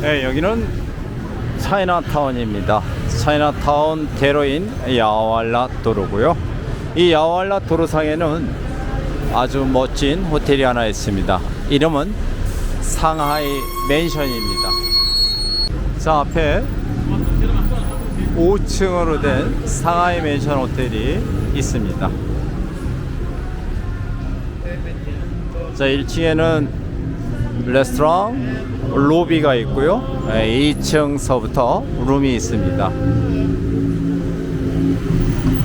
네, 여기는 차이나타운입니다. 차이나타운 대로인 야왈라 도로고요. 이 야왈라 도로상에는 아주 멋진 호텔이 하나 있습니다. 이름은 상하이 맨션입니다. 자 앞에 5층으로 된 상하이 맨션 호텔이 있습니다. 자 1층에는 레스토랑 로비가 있고요. 2층서부터 룸이 있습니다.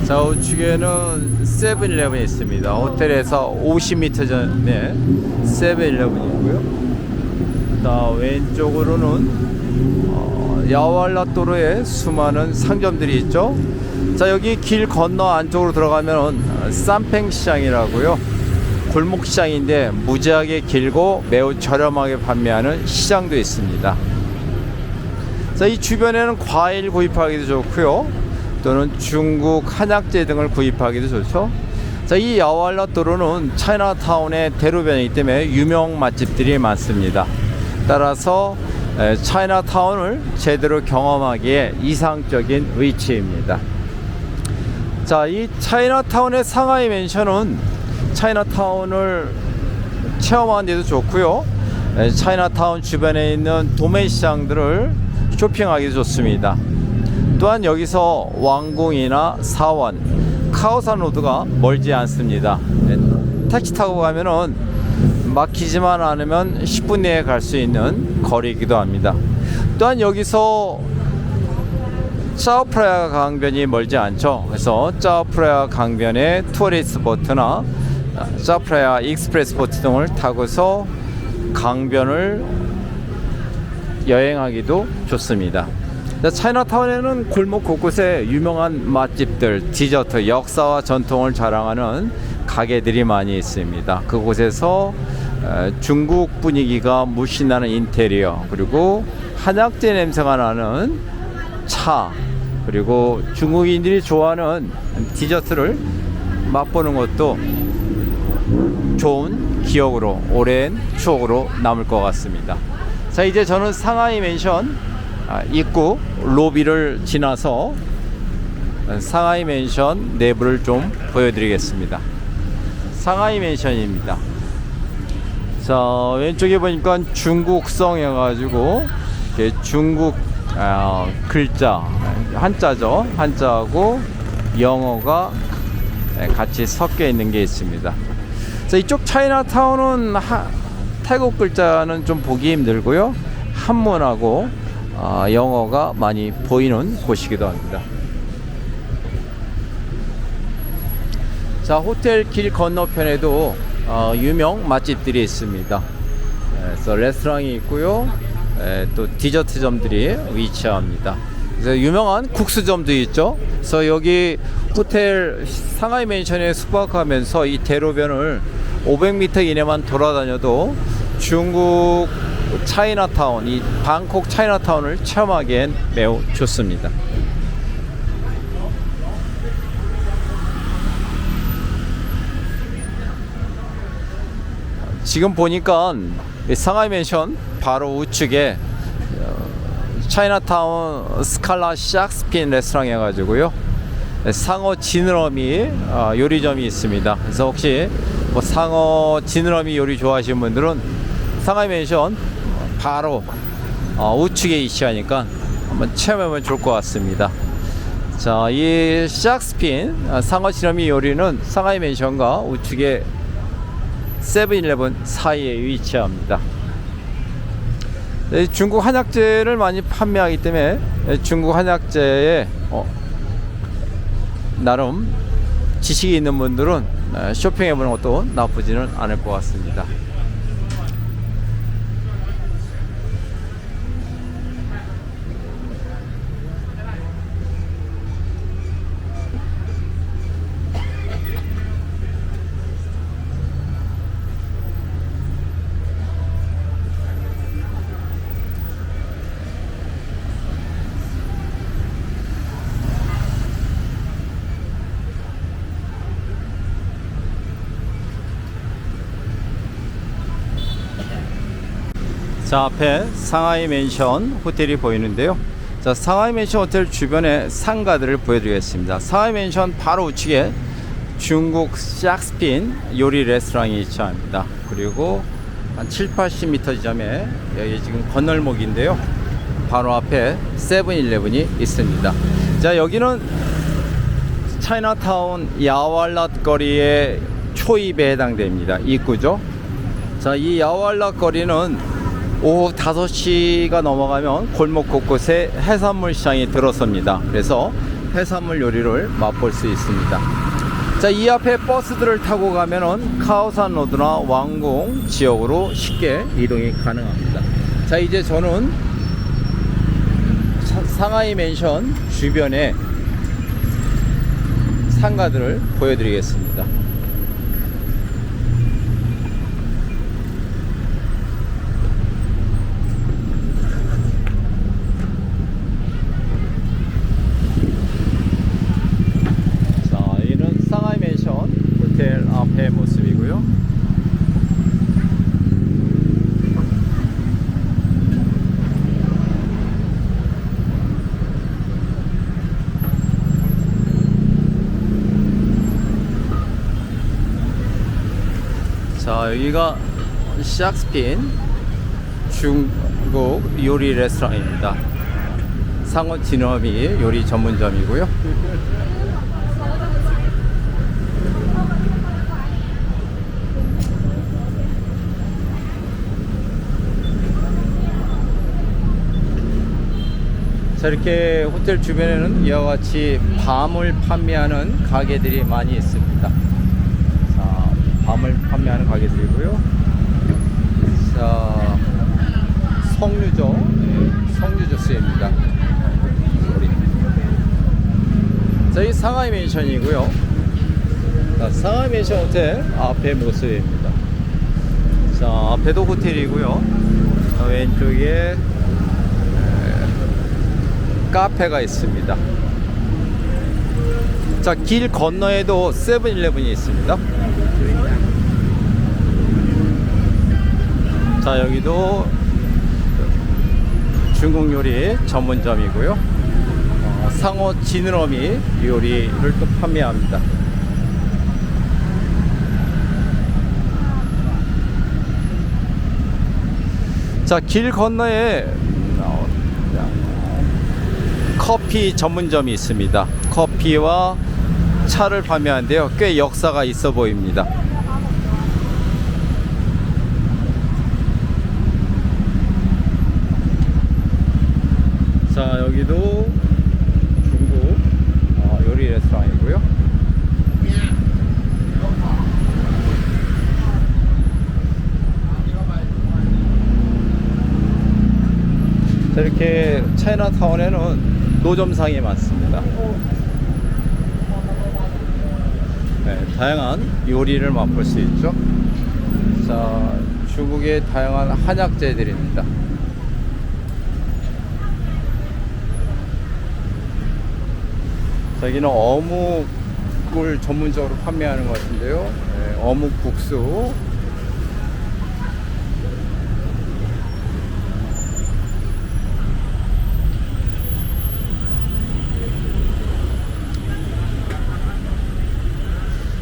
자 우측에는 세븐일레븐이 있습니다. 호텔에서 50m 전에 세븐일레븐이 있고요. 자 왼쪽으로는 어, 야왈라 도로에 수많은 상점들이 있죠. 자 여기 길 건너 안쪽으로 들어가면 쌈팽 시장이라고요. 골목 시장인데 무지하게 길고 매우 저렴하게 판매하는 시장도 있습니다. 자, 이 주변에는 과일 구입하기도 좋고요. 또는 중국 한약재 등을 구입하기도 좋죠. 자, 이 야왈라 도로는 차이나타운의 대로변이기 때문에 유명 맛집들이 많습니다. 따라서 에, 차이나타운을 제대로 경험하기에 이상적인 위치입니다. 자, 이 차이나타운의 상하이 맨션은 차이나타운을 체험하는 데도 좋고요. 에, 차이나타운 주변에 있는 도매 시장들을 쇼핑하기도 좋습니다. 또한 여기서 왕궁이나 사원, 카오산 로드가 멀지 않습니다. 에, 택시 타고 가면은 막히지만 않으면 10분 내에 갈 수 있는 거리이기도 합니다. 또한 여기서 짜오프라야 강변이 멀지 않죠. 그래서 짜오프라야 강변의 투어리스트 보트나 짜오프라야 익스프레스 보트 등을 타고서 강변을 여행하기도 좋습니다. 자, 차이나타운에는 골목 곳곳에 유명한 맛집들, 디저트, 역사와 전통을 자랑하는 가게들이 많이 있습니다. 그곳에서 에, 중국 분위기가 물씬 나는 인테리어, 그리고 한약재 냄새가 나는 차, 그리고 중국인들이 좋아하는 디저트를 맛보는 것도 좋은 기억으로 오랜 추억으로 남을 것 같습니다. 자 이제 저는 상하이 맨션 아, 입구 로비를 지나서 상하이 맨션 내부를 좀 보여드리겠습니다. 상하이 맨션입니다. 자 왼쪽에 보니까 중국성 해가지고 중국 아, 글자 한자죠 한자하고 영어가 같이 섞여 있는 게 있습니다. 자 이쪽 차이나타운은 하, 태국 글자는 좀 보기 힘들고요 한문하고 아, 영어가 많이 보이는 곳이기도 합니다. 자 호텔 길 건너편에도 어, 유명 맛집들이 있습니다. 예, 그래서 레스토랑이 있고요. 에, 또 디저트점들이 위치합니다. 그래서 유명한 국수점도 있죠. 그래서 여기 호텔 상하이 맨션에 숙박하면서 이 대로변을 500m 이내만 돌아다녀도 중국 차이나타운, 이 방콕 차이나타운을 체험하기엔 매우 좋습니다. 지금 보니까 이 상하이 맨션 바로 우측에 어, 차이나타운 스칼라 샥스핀 레스토랑 해가지고요 상어 지느러미 어, 요리점이 있습니다. 그래서 혹시 뭐 상어 지느러미 요리 좋아하시는 분들은 상하이 맨션 바로 어, 우측에 위치하니까 한번 체험하면 좋을 것 같습니다. 자, 이 샥스핀 아, 상어 지느러미 요리는 상하이 맨션과 우측에 세븐일레븐 사이에 위치합니다. 네, 중국 한약재를 많이 판매하기 때문에 중국 한약재에 어, 나름 지식이 있는 분들은 어, 쇼핑해보는 것도 나쁘지는 않을 것 같습니다. 자 앞에 상하이 맨션 호텔이 보이는데요. 자 상하이 맨션 호텔 주변에 상가들을 보여드리겠습니다. 상하이 맨션 바로 우측에 중국 샥스핀 요리 레스토랑이 위치합니다. 그리고 한 7, 80m 지점에 여기 지금 건널목인데요. 바로 앞에 세븐일레븐이 있습니다. 자 여기는 차이나타운 야왈랏 거리의 초입에 해당됩니다. 입구죠. 자, 이 야왈랏 거리는 오후 5시가 넘어가면 골목 곳곳에 해산물 시장이 들어섭니다. 그래서 해산물 요리를 맛볼 수 있습니다. 자, 이 앞에 버스들을 타고 가면은 카오산 로드나 왕궁 지역으로 쉽게 이동이 가능합니다. 자, 이제 저는 사- 상하이 맨션 주변에 상가들을 보여드리겠습니다. 자, 여기는 상하이 맨션 호텔 앞의 모습이고요. 자, 여기가 샥스핀 중국 요리 레스토랑입니다. 상어 진어미 요리 전문점이고요. 자 이렇게 호텔 주변에는 이와 같이 밤을 판매하는 가게들이 많이 있습니다. 자 밤을 판매하는 가게들이고요. 자 석류죠. 네. 소리. 자, 이 상하이 맨션이고요. 자, 상하이 맨션 호텔 앞에 모습입니다. 자, 앞에도 호텔이고요. 자, 왼쪽에 에, 카페가 있습니다. 자, 길 건너에도 세븐일레븐이 있습니다. 자, 여기도 중국 요리 전문점이고요. 어, 상어 지느러미 요리를 또 판매합니다. 자, 길 건너에 어, 커피 전문점이 있습니다. 커피와 차를 판매하는데요. 꽤 역사가 있어 보입니다. 자, 여기도 중국 어, 요리 레스토랑이고요. 자, 이렇게 차이나타운에는 노점상이 많습니다. 네, 다양한 요리를 맛볼 수 있죠. 자, 중국의 다양한 한약재들입니다. 여기는 어묵을 전문적으로 판매하는 것 같은데요. 네, 어묵 국수.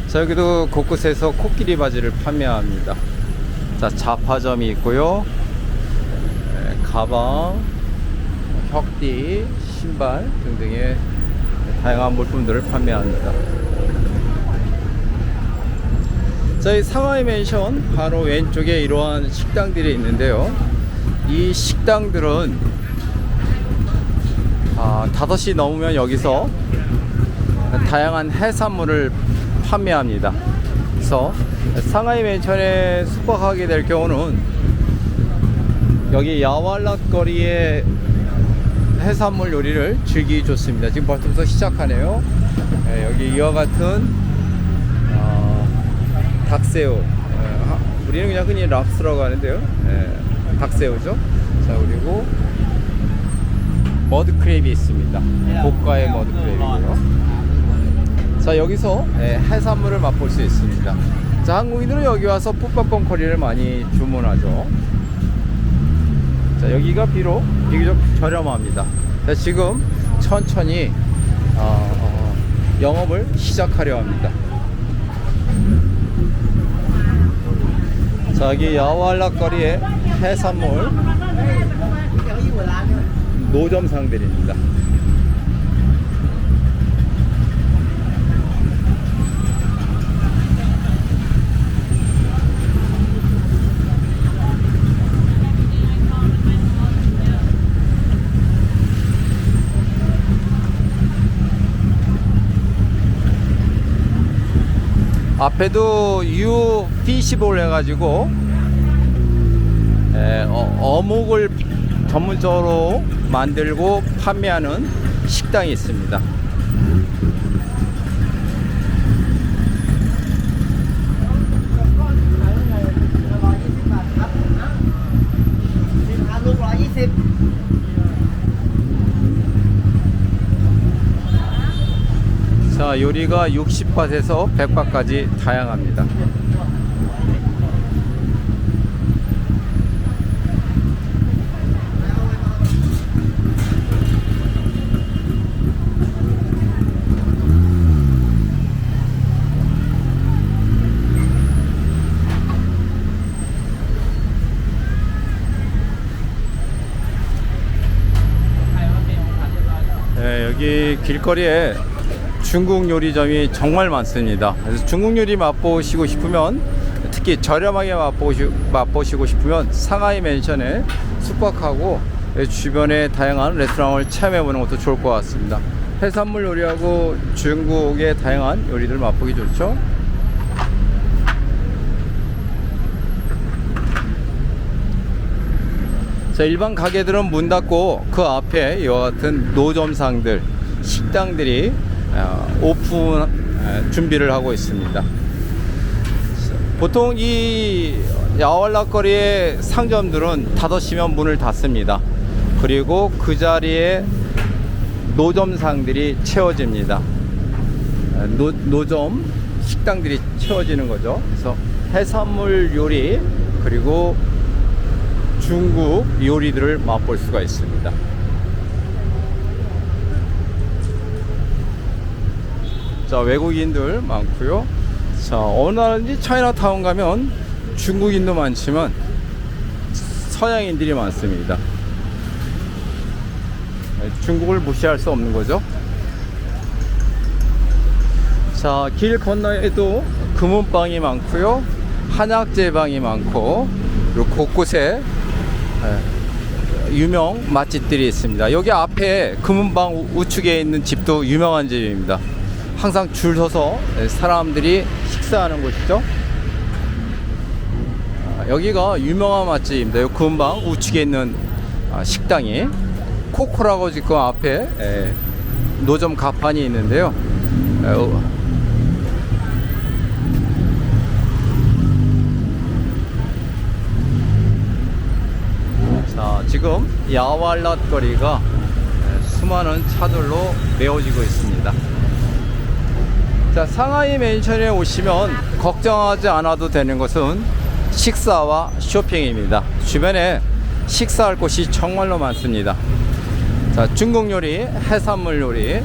자, 여기도 곳곳에서 코끼리 바지를 판매합니다. 자, 자파점이 있고요. 네, 가방, 혁띠, 신발 등등의 다양한 물품들을 판매합니다. 저희 상하이 맨션 바로 왼쪽에 이러한 식당들이 있는데요. 이 식당들은 아, 5시 넘으면 여기서 다양한 해산물을 판매합니다. 그래서 상하이 맨션에 숙박하게 될 경우는 여기 야왈랏 거리에 해산물 요리를 즐기기 좋습니다. 지금 벌써부터 시작하네요. 예, 여기 이와 같은 어, 닭새우. 예, 하- 우리는 그냥 흔히 랍스라고 하는데요. 예, 닭새우죠. 자 그리고 머드 크랩이 있습니다. 고가의 머드 크랩이고요. 자 여기서 예, 해산물을 맛볼 수 있습니다. 자 한국인들은 여기 와서 풋밥콘 커리를 많이 주문하죠. 자, 여기가 비록 비교적 저렴합니다. 자, 지금 천천히 어, 어, 영업을 시작하려 합니다. 자, 여기 야왈라거리의 해산물 노점상들입니다. 앞에도 유 피시볼 해가지고 에, 어, 어묵을 전문적으로 만들고 판매하는 식당이 있습니다. 자 요리가 60밭에서 100밭까지 다양합니다. 네, 길거리에 중국 요리점이 정말 많습니다. 그래서 중국 요리 맛보시고 싶으면 특히 저렴하게 맛보시, 맛보시고 싶으면 상하이 맨션에 숙박하고 주변에 다양한 레스토랑을 체험해 보는 것도 좋을 것 같습니다. 해산물 요리하고 중국의 다양한 요리들 맛보기 좋죠. 자, 일반 가게들은 문 닫고 그 앞에 이와 같은 노점상들, 식당들이 어, 오픈 어, 준비를 하고 있습니다. 보통 이 야왈라거리의 상점들은 5시면 문을 닫습니다. 그리고 그 자리에 노점상들이 채워집니다. 어, 노, 노점 식당들이 채워지는 거죠. 그래서 해산물 요리 그리고 중국 요리들을 맛볼 수가 있습니다. 자, 외국인들 많고요. 자, 어느 나라인지 차이나타운 가면 중국인도 많지만 서양인들이 많습니다. 네, 중국을 무시할 수 없는 거죠. 자, 길 건너에도 금은방이 많고요. 한약재방이 많고, 곳곳에 예, 유명 맛집들이 있습니다. 여기 앞에 금은방 우- 우측에 있는 집도 유명한 집입니다. 항상 줄 서서 사람들이 식사하는 곳이죠. 아, 여기가 유명한 맛집입니다. 요 금은방 우측에 있는 아, 식당이 코코라고 지금 앞에 예, 노점 가판이 있는데요. 에, 어, 자, 지금 야왈랏 거리가 에, 수많은 차들로 메워지고 있습니다. 자, 상하이 맨션에 오시면 걱정하지 않아도 되는 것은 식사와 쇼핑입니다. 주변에 식사할 곳이 정말로 많습니다. 자, 중국 요리, 해산물 요리,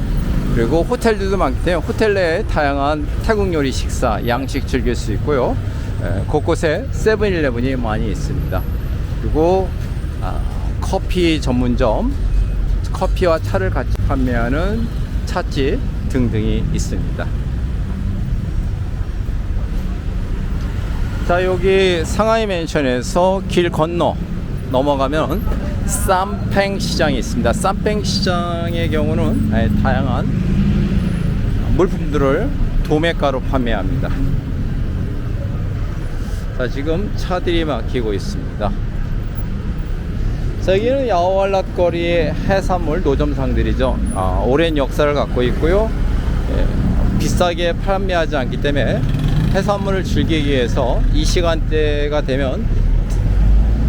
그리고 호텔들도 많기 때문에 호텔 내에 다양한 태국 요리 식사, 양식 즐길 수 있고요. 에, 곳곳에 세븐일레븐이 많이 있습니다. 그리고 아, 커피 전문점, 커피와 차를 같이 판매하는 찻집 등등이 있습니다. 자 여기 상하이 맨션에서 길 건너 넘어가면 쌈팽 시장이 있습니다. 쌈팽 시장의 경우는 예, 다양한 물품들을 도매가로 판매합니다. 자 지금 차들이 막히고 있습니다. 자, 여기는 야오왈랏 거리의 해산물 노점상들이죠. 아, 오랜 역사를 갖고 있고요. 예, 비싸게 판매하지 않기 때문에 해산물을 즐기기 위해서 이 시간대가 되면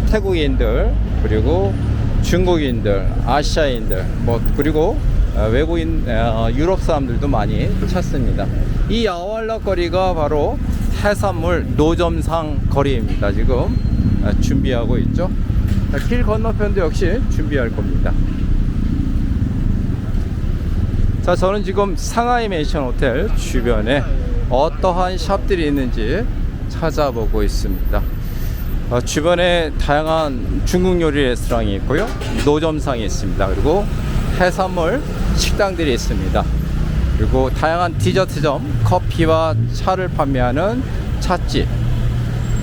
태국인들 그리고 중국인들, 아시아인들, 뭐 그리고 어, 외국인 어, 유럽 사람들도 많이 찾습니다. 이 야왈라 거리가 바로 해산물 노점상 거리입니다. 지금 어, 준비하고 있죠. 자, 길 건너편도 역시 준비할 겁니다. 자, 저는 지금 상하이 맨션 호텔 주변에 어떠한 샵들이 있는지 찾아보고 있습니다. 어, 주변에 다양한 중국 요리 레스토랑이 있고요. 노점상이 있습니다. 그리고 해산물 식당들이 있습니다. 그리고 다양한 디저트점, 커피와 차를 판매하는 찻집,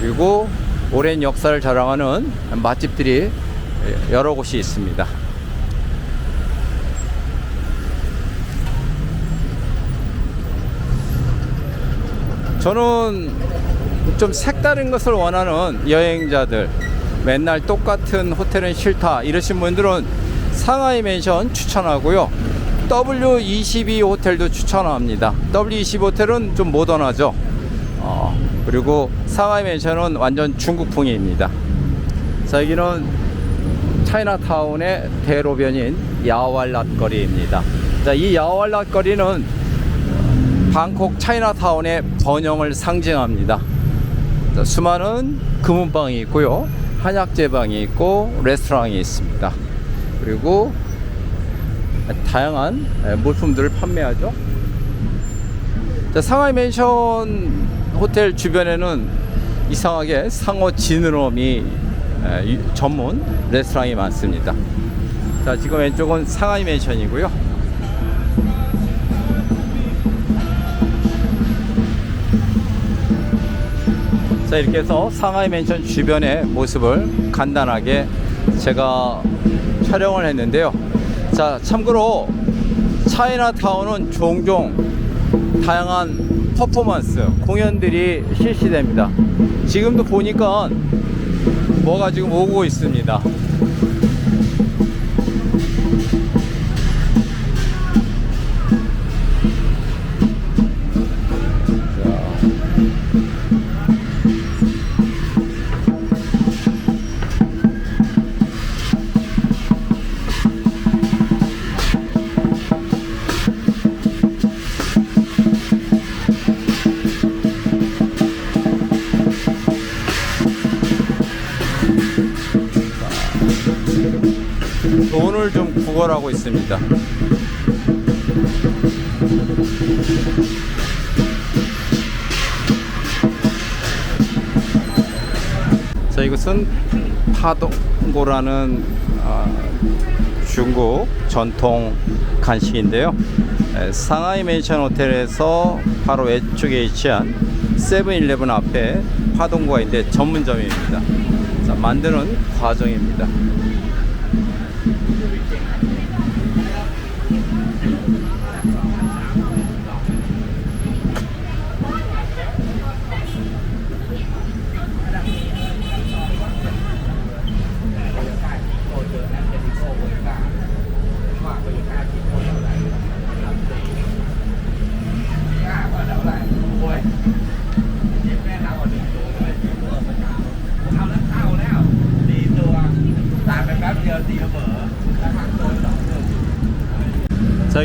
그리고 오랜 역사를 자랑하는 맛집들이 여러 곳이 있습니다. 저는 좀 색다른 것을 원하는 여행자들, 맨날 똑같은 호텔은 싫다 이러신 분들은 상하이 맨션 추천하고요. W22 호텔도 추천합니다. W22 호텔은 좀 모던하죠. 어, 그리고 상하이 맨션은 완전 중국풍입니다. 자, 여기는 차이나타운의 대로변인 야왈랏 거리입니다. 자, 이 야왈랏 거리는 방콕 차이나타운의 번영을 상징합니다. 자, 수많은 금은방이 있고요. 한약재방이 있고 레스토랑이 있습니다. 그리고 다양한 물품들을 판매하죠. 자, 상하이 맨션 호텔 주변에는 이상하게 상어 지느러미 에, 이- 전문 레스토랑이 많습니다. 자, 지금 왼쪽은 상하이 맨션이고요. 자, 이렇게 해서 상하이 맨션 주변의 모습을 간단하게 제가 촬영을 했는데요. 자, 참고로 차이나타운은 종종 다양한 퍼포먼스, 공연들이 실시됩니다. 지금도 보니까 뭐가 지금 오고 있습니다. 돈을 좀 구걸하고 있습니다. 자, 이것은 파동고라는 아, 중국 전통 간식인데요. 에, 상하이 맨션 호텔에서 바로 외쪽에 위치한 세븐일레븐 앞에 있는데 전문점입니다. 자, 만드는 과정입니다.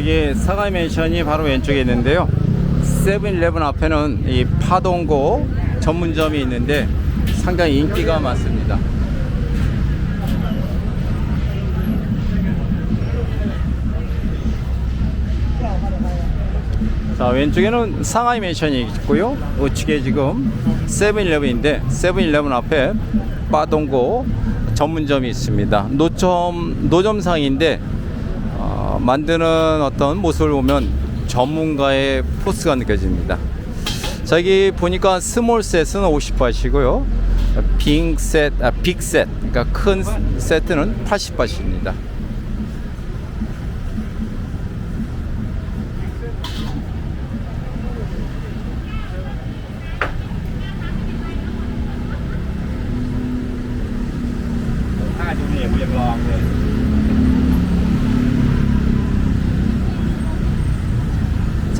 저기 사가이 맨션이 바로 왼쪽에 있는데요. 세븐일레븐 앞에는 이 파동고 전문점이 있는데 상당히 인기가 많습니다. 자 왼쪽에는 상하이 맨션이 있고요. 우측에 지금 세븐일레븐인데 세븐일레븐 앞에 파동고 전문점이 있습니다. 노점 노점상인데 어, 만드는 어떤 모습을 보면 전문가의 포스가 느껴집니다. 저기 보니까 스몰 셋은 50바시고요. 빅 셋, 아, 빅 셋, 그러니까 큰 세트는 80바시입니다.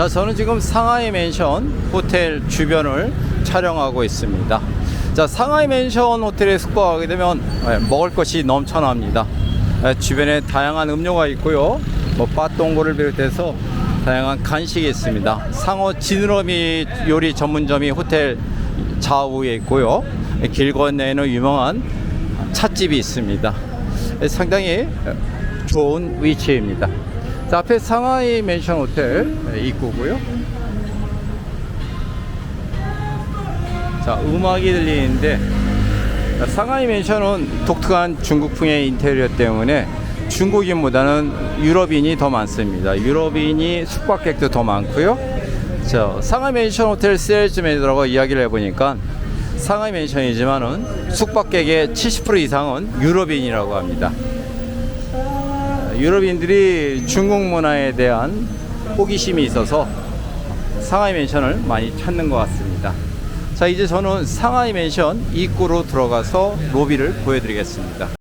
자, 저는 지금 상하이 맨션 호텔 주변을 촬영하고 있습니다. 자, 상하이 맨션 호텔에 숙박하게 되면 예, 먹을 것이 넘쳐납니다. 예, 주변에 다양한 음료가 있고요. 뭐 빠똥고를 비롯해서 다양한 간식이 있습니다. 상어 지느러미 요리 전문점이 호텔 좌우에 있고요. 길 건너에는 유명한 찻집이 있습니다. 상당히 좋은 위치입니다. 자, 앞에 상하이 맨션 호텔 입구고요. 자, 음악이 들리는데 상하이 맨션은 독특한 중국풍의 인테리어 때문에 중국인보다는 유럽인이 더 많습니다. 유럽인이 숙박객도 더 많고요. 자, 상하이 맨션 호텔 세일즈 매니저라고 이야기를 해보니까 상하이 맨션이지만은 숙박객의 70% 이상은 유럽인이라고 합니다. 유럽인들이 중국 문화에 대한 호기심이 있어서 상하이 맨션을 많이 찾는 것 같습니다. 자, 이제 저는 상하이 맨션 입구로 들어가서 로비를 보여드리겠습니다.